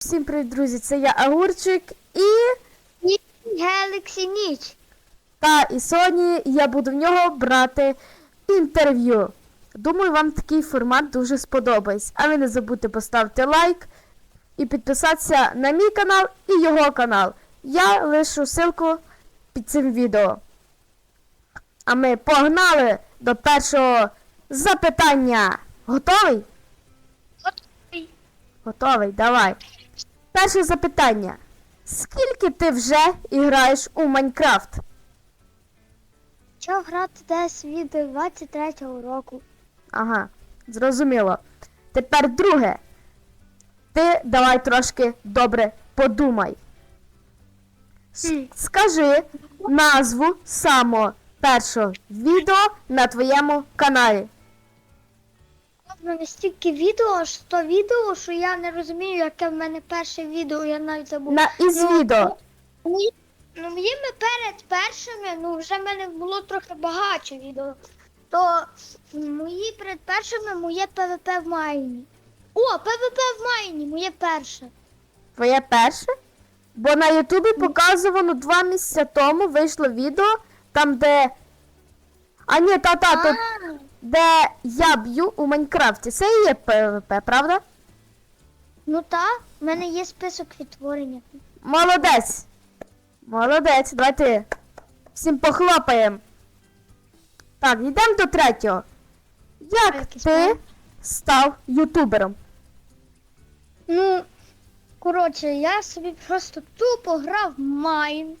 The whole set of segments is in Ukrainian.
Всім привіт, друзі! Це я Агурчик і. Galaxy ніч. Та і Соні, я буду в нього брати інтерв'ю. Думаю, вам такий формат дуже сподобається. А ви не забудьте поставити лайк і підписатися на мій канал і його канал. Я лишу ссылку під цим відео. А ми погнали до першого запитання. Готовий? Готовий. Готовий, давай. Перше запитання. Скільки ти вже граєш у Майнкрафт? Почав грати десь від 23-го року. Ага, зрозуміло. Тепер друге. Ти давай трошки добре подумай. С- Скажи назву самого першого відео на твоєму каналі. У мене стільки відео, аж 100 відео, що я не розумію, яке в мене перше відео, я навіть забув. На із Ну, відео. Мої- Ну, моїми перед першими, ну вже в мене було трохи багато відео. То мої перед першими моє ПВП в Майні. О, ПВП в Майні, моє перше. Твоє перше? Бо на Ютубі показувано два місяці тому вийшло відео, там де. А ні, та-та, то де я б'ю у Майнкрафті. Це і є ПВП, правда? ну так, в мене є список відтворення. Молодець. Молодець, давайте всім похлопаємо. Так, йдемо до третього. Як Якийсь ти план? став ютубером? Ну, коротше, я собі просто тупо грав в Майн.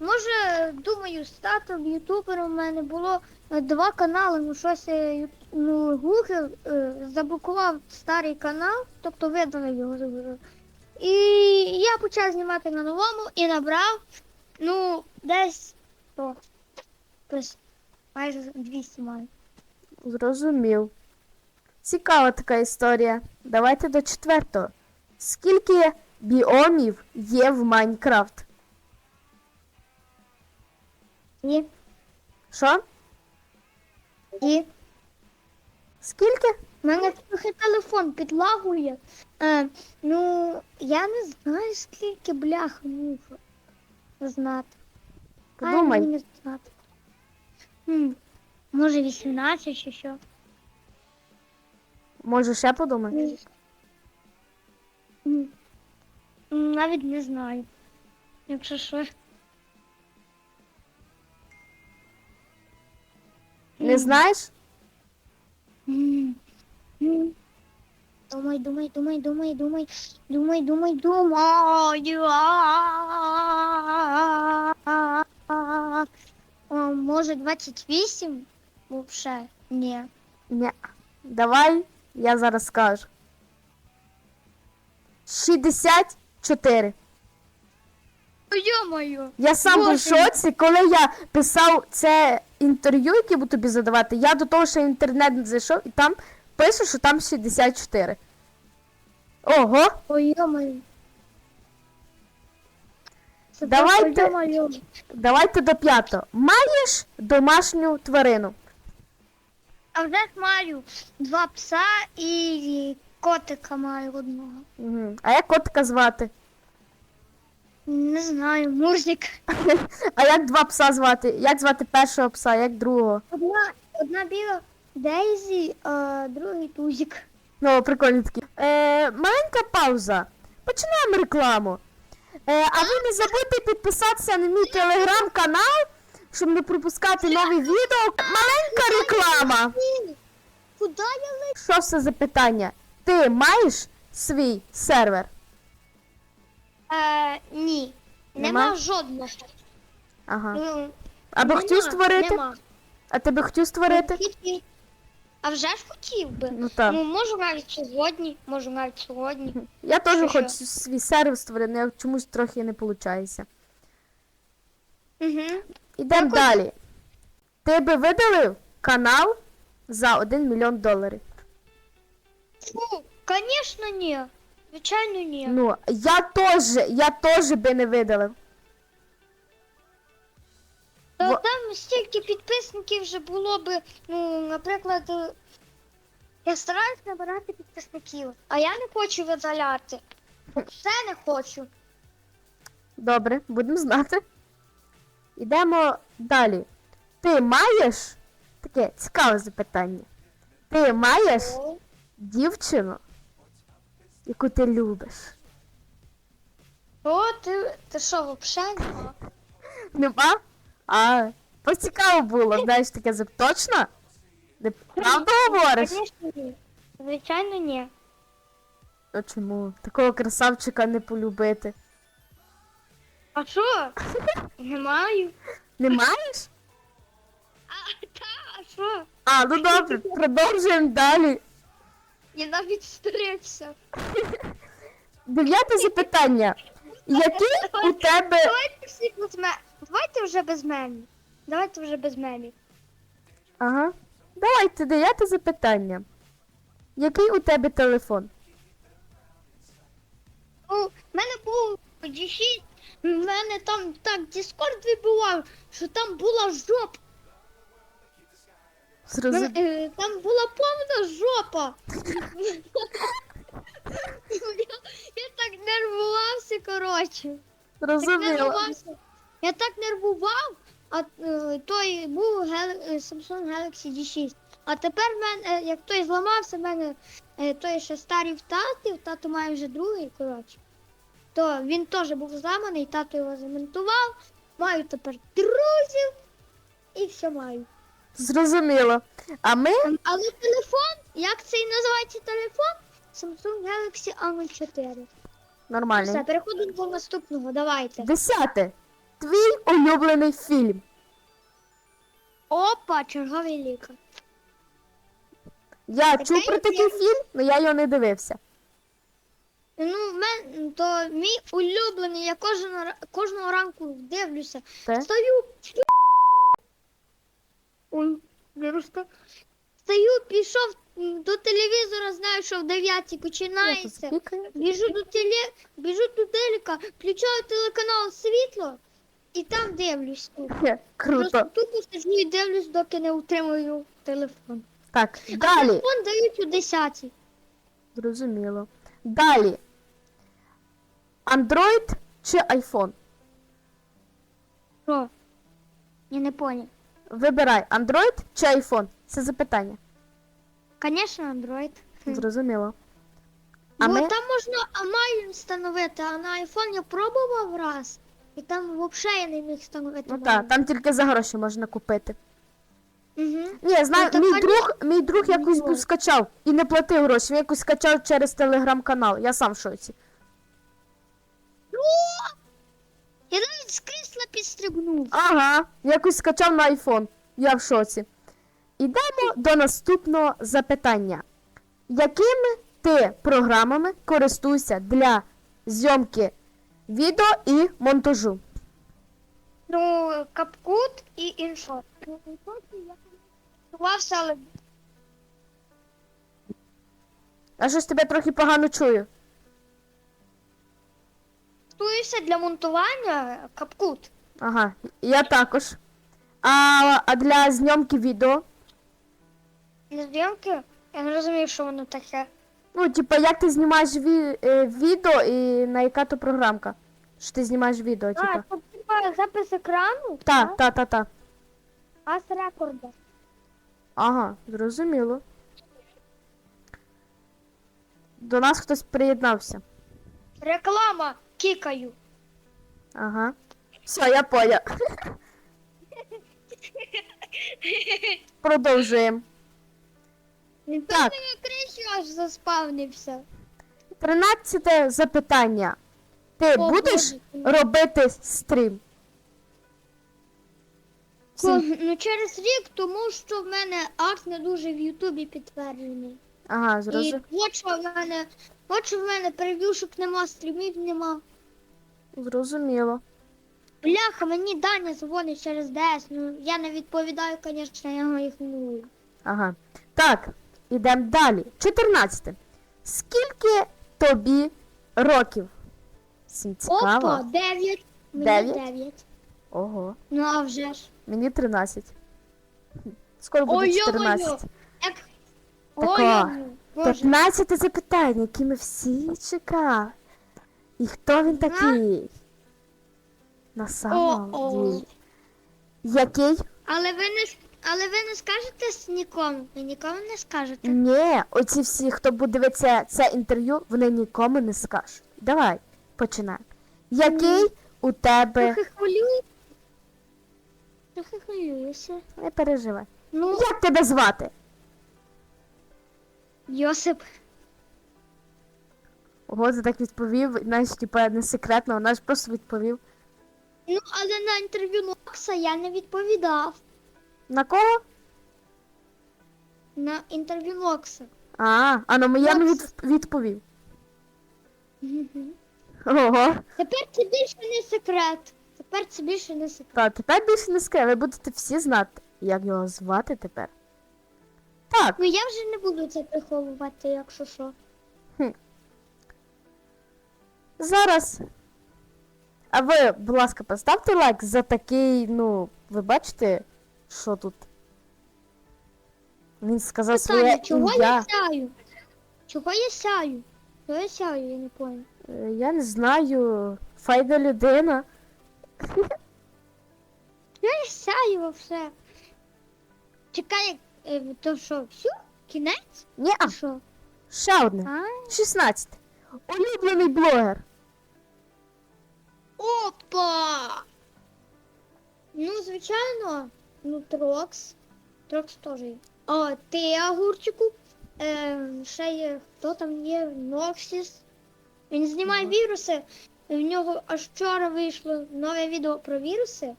Може, думаю, стати ютубером у мене було два канали, ну щось е, ну, Google е, заблокував старий канал, тобто видалив його. І я почав знімати на новому і набрав, ну, десь то, майже 200 маю. Зрозумів. Цікава така історія. Давайте до четвертого. Скільки біомів є в Майнкрафт? І, Що? І Скільки? У мене трохи телефон підлагує. Е, ну, я не знаю, скільки бляха муха знати. Ай, Подумай. мені не знати. Хм, може 18 чи що. Може ще. М, Навіть не знаю. Якщо що. Не знаєш? Думай, думай, думай, думай, думай, думай, думай, думай. Може 28? Вообще, ні. Ні. Давай, я зараз скажу. 64. Йо-моє. Я сам був в шоці, коли я писав це інтерв'ю, яке буду тобі задавати, я до того, що інтернет зайшов, і там пишу, що там 64. Ого! Ой. Це Давайте. просто. Давайте до п'ятого. Маєш домашню тварину? А вже ж маю два пса і котика маю одного. Угу. А як котика звати? Не знаю, Мурзик. А як два пса звати? Як звати першого пса, як другого? Одна, одна біла Дейзі, а другий Тузик. Ну, прикольні такі. Е, маленька пауза. Починаємо рекламу. Е, а ви не забудьте підписатися на мій телеграм-канал, щоб не пропускати нові відео. Маленька реклама. Куди я лечу? Що це за питання? Ти маєш свій сервер? Е, ні. Нема? Нема, жодного. Ага. Ну, Або нема, хотів створити? Нема. А ти би хотів створити? Хотів. А вже ж хотів би. Ну так. Ну, можу навіть сьогодні, можу навіть сьогодні. Я теж що? хочу свій сервер створити, але чомусь трохи не виходить. Угу. Ідемо Так далі. Ти би видалив канал за 1 мільйон доларів. Фу, звісно, ні. Звичайно, ні. Ну, я теж, я теж би не видалив. Та Во- там стільки підписників вже було би, ну, наприклад, е, я стараюсь набирати підписників, а я не хочу видаляти. Все не хочу. Добре, будемо знати. Йдемо далі. Ти маєш таке цікаве запитання. Ти маєш О, дівчину, яку ти любиш? О, ти, ти що, взагалі нема? Нема? А, поцікаво було, знаєш, таке зап- точно? Не правду говориш? Звісно, ні. Звичайно, ні. А чому? Такого красавчика не полюбити. А що? Не маю. Не маєш? А, та, а що? А, ну добре, продовжуємо далі. Я навіть стрився. Дев'яте запитання. Який у тебе. Давайте всі без мене. Давайте вже без мене. Давайте вже без мене. Ага. Давайте, дев'яте запитання. Який у тебе телефон? Ну, в мене був G6, в мене там так Discord вибивав, що там була жопа. Зрозум... Е, Там була повна жопа. я, я так нервувався, коротше. Так нервувався. Я так нервував, а е, той був Gel- е, Samsung Galaxy G6. А тепер в мене, е, як той зламався, в мене е, той ще старий в таті, тато має вже другий, коротше. То він теж був зламаний, тато його замонтував. Маю тепер друзів і все маю. Зрозуміло. А ми Але телефон, як це і називається телефон? Samsung Galaxy A04. Все, переходимо до наступного, давайте. Десяте. Твій улюблений фільм. Опа, черговий лікар. Я Таке чув про такий фільм, але я його не дивився. Ну, в мен, то мій улюблений, я кожного, ра- кожного ранку дивлюся. Те? Стою. Ой, не. Стою, пішов до телевізора, знаю, що в 9 починається. Біжу до теле, біжу до телека, включаю телеканал світло і там дивлюсь. Круто. Просто тупо сиджу і дивлюсь, доки не утримую телефон. Так, А далі. телефон дають у 10. Зрозуміло. Далі. Android чи iPhone? Що? Я не понял. Вибирай Android чи iPhone? Це запитання. Конечно, Android. Зрозуміло. А Бо ми... там можна Амалін встановити, а на iPhone я пробував раз. І там взагалі я не міг встановити. Ну так, там тільки за гроші можна купити. Угу. Ні, знаю, Ну, мій друг, мій друг якось Ну. був скачав і не платив гроші. Він якось скачав через телеграм-канал. Я сам в шоці. Я навіть з крісла підстрибнув. Ага, якось скачав на iPhone. Я в шоці. Ідемо до наступного запитання. Якими ти програмами користуєшся для зйомки відео і монтажу? Ну, капкут і іншот. Ну, іншот я користувався, але А щось тебе трохи погано чую. Користуюся для монтування капкут. Ага, я також. А, а для зйомки відео? Для зйомки я не розумію, що воно таке. Ну, типа, як ти знімаєш ві- е, відео і на яка то програмка? Що ти знімаєш відео, А, типа? це типа запис екрану? Та, та, та, та. А з рекорда. Ага, зрозуміло. До нас хтось приєднався. Реклама кікаю. Ага. Все, я понял. Продовжуємо. Так. я кричу, аж заспавнився. Тринадцяте запитання. Ти О, будеш Боже. робити стрім? Ко- Всім- Ну через рік, тому що в мене арт не дуже в Ютубі підтверджений. Ага, І зрозуміло. от що в мене, от що в мене прев'юшок нема, стрімів нема. Зрозуміло. Бляха, мені Даня дзвонить через ДС. Ну я не відповідаю, звісно, я його ігнорую. Ага. Так, ідемо далі. 14. Скільки тобі років? Всім цікаво. Опа, 9. Мені Дев'ять? 9. Ого, Ну а вже ж. мені 13. Скоро буде Ой, 14. йо-моє. Як... Ой, Боже. 15 запитання, які ми всі чекали. І хто він такий? На самом ділі. Який? Але ви не але ви не скажете нікому. Ви нікому не скажете. Ні, оці всі, хто буде дивитися це інтерв'ю, вони нікому не скажуть. Давай, починай. Який у тебе. Трохи хвилюю. Трохи хвилююся. Не переживай. Ну, Як тебе звати? Йосип. Ти так відповів, знаєш, типа не секретно, вона ж просто відповів. Ну, але на інтерв'ю Нокса я не відповідав. На кого? На інтерв'ю Нокса. А, а на моє не від, відповів. Ого. Тепер це більше не секрет. Тепер це більше не секрет. Та тепер більше не скажу, ви будете всі знати, як його звати тепер. Так, Ну я вже не буду це приховувати, якщо що. Зараз. А ви, будь ласка, поставте лайк за такий, ну, ви бачите, що тут? Він сказав своє Питання, чого ім'я. я сяю? Чого я сяю? Чого я сяю, я не понял. Е, Я не знаю. Файна людина. Я сяю все. Чекай, е, то що, все? Кінець? Ні, а що? ще одне. А? 16. Улюблений блогер. Звичайно, ну, Трокс. Трокс теж є. О, ти огурчику. Е, ще є, хто там є? Ноксіс. Він знімає віруси. В нього аж вчора вийшло нове відео про віруси.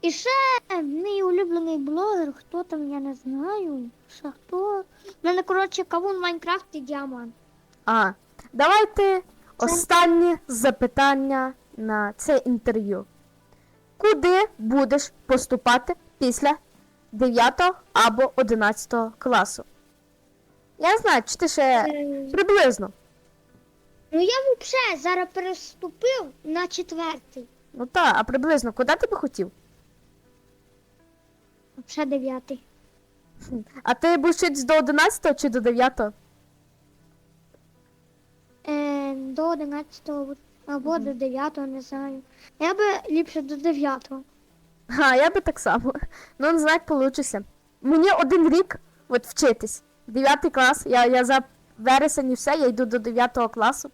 І ще мій улюблений блогер, хто там, я не знаю. Ще хто. У мене, коротше, кавун Майнкрафт і діамант. А, давайте останнє запитання на це інтерв'ю. Куди будеш поступати після 9 або 11 класу? Я знаю, чи ти ще Е, приблизно. Ну я взагалі зараз переступив на четвертий. Ну так, а приблизно куди ти би хотів? Взагалі дев'ятий. А ти будеш вчитись до 11 чи до 9? Е, до 11 або до 9, не знаю. Я би ліпше до 9. А, я би так само. Ну, не знаю, як получиться. Мені один рік от вчитись. 9 клас. Я, я за вересень і все, я йду до 9 класу.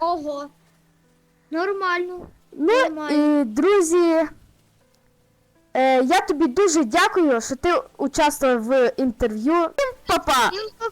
Ого. Нормально. Ну Нормально. і друзі, е, я тобі дуже дякую, що ти участвував в інтерв'ю. Па-па! Всім па-